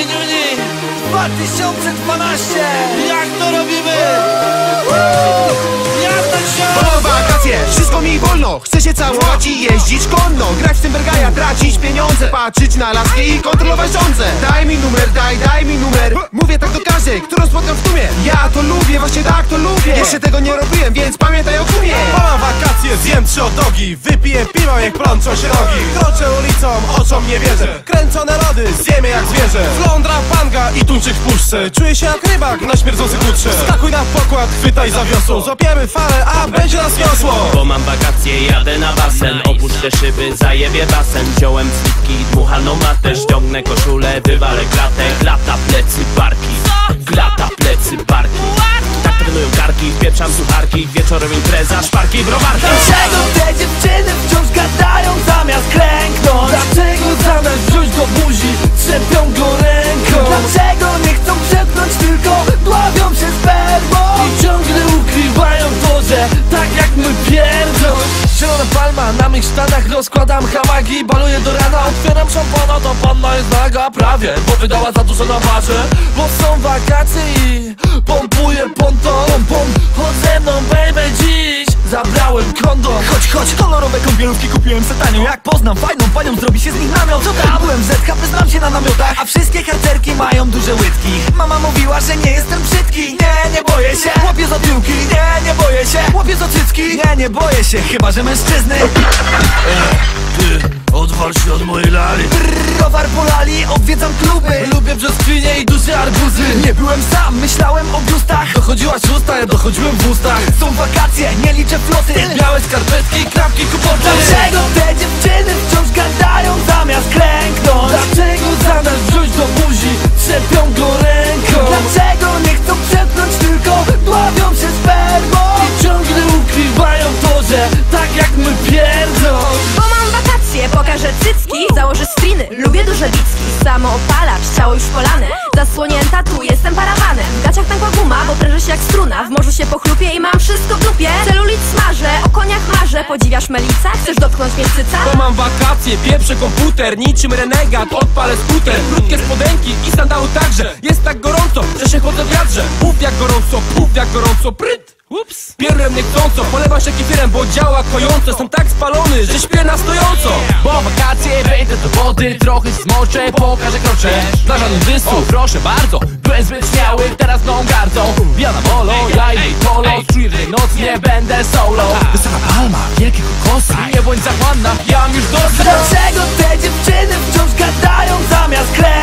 Juni 2012 Jak to robimy? Jazda się! Mam wakacje, wszystko mi wolno się całować i jeździć konno. Grać w Timbergaja, tracić pieniądze. Patrzeć na laski i kontrolować rządzę Daj mi numer, daj, daj mi numer. Mówię tak do każdej, którą spotkam w tłumie. Ja to lubię, właśnie tak to lubię. Jeszcze tego nie robiłem, więc pamiętaj o kumie Mam wakacje, zjem trzy odogi Wypiję piwo, jak plączą się rogi Kroczę ulicą, oczom nie wierzę. Kręcone lody, zjemy jak zwierzę. Flądra, panga i tuńczyk w puszce. Czuję się jak rybak na śmierdzący kutrze Skakuj na pokład, chwytaj za wiosło. Złapiemy falę, a będzie nas wiosło Bo mam wakacje, jadę na basen. Opuszczę szyby, zajebie basen. Wziąłem slipki, dmuchaną matę Ściągnę koszulę, wywalę klatę. Glata, plecy, barki. Glata, plecy, barki. Tak trenują karki, wpieprzam sucharki. Wieczorem impreza, szparki i browarki Dlaczego te dziewczyny wciąż gadają zamiast klęknąć? Dlaczego zamiast wziąć do buzi trzepią go ręką? Dlaczego nie chcą przepchnąć tylko dławią się spermą? I ciągle ukrywają to, że tak jak my pierdzą Zielona palma, na mych sztanach rozkładam hamagi Baluję do rana, otwieram szampana To panna jest naga prawie, bo wydała za dużo na barze Bo są wakacje i pompuję ponton pom, pom. Chodź ze mną baby dziś Zabrałem kondom. Chodź, chodź, kolorowe kąpielówki kupiłem se tanio Jak poznam fajną panią, zrobi się z nich namiot. Co tam? Byłem w ZHP, znam się na namiotach A wszystkie mają duże łydki. Mama mówiła, że nie jestem brzydki. Nie, nie boję się. Łapię za tyłki Nie, nie boję się. Łapię za cycki Nie, nie boję się, chyba że mężczyzny. Odwal się od mojej lali. Browar polali, odwiedzam kluby. Lubię brzoskwinie i duże arbuzy. Nie byłem sam, myślałem o biustach. Dochodziła szósta, ja dochodziłem w ustach. Są wakacje, nie liczę floty. Białe skarpetki, klapki, kupoty już Zasłonięta, tu jestem parawanem. W gaciach pękła guma, bo prężę się jak struna. W morzu się pochlupię i mam wszystko w dupie. Celulit smażę, o koniach marzę. Podziwiasz melica? Chcesz dotknąć mnie? Bo mam wakacje, pieprzę komputer Niczym renegat, odpalę skuter. Krótkie spodenki i sandały także. Jest tak gorąco, że się chodzę w wiatrze Puf jak gorąco, puf jak gorąco, pryt Ups. Pierłem niechcąco, polewam się kefirem, bo działa kojąco. Jestem tak spalony, że śpię na stojąco. Bo wakacje, wejdę do wody Trochę zmoczę, pokażę krocze. Plaża nudystów, o, proszę bardzo Byłem zbyt śmiały, teraz mną gardzą. Ja na molo, ja i polo Czuję w tej nocy, nie będę solo. Wysoka palma, wielkie kokosy Nie bądź zachłanna, ja mam już dosyć. Dlaczego te dziewczyny wciąż gadają zamiast klęknąć?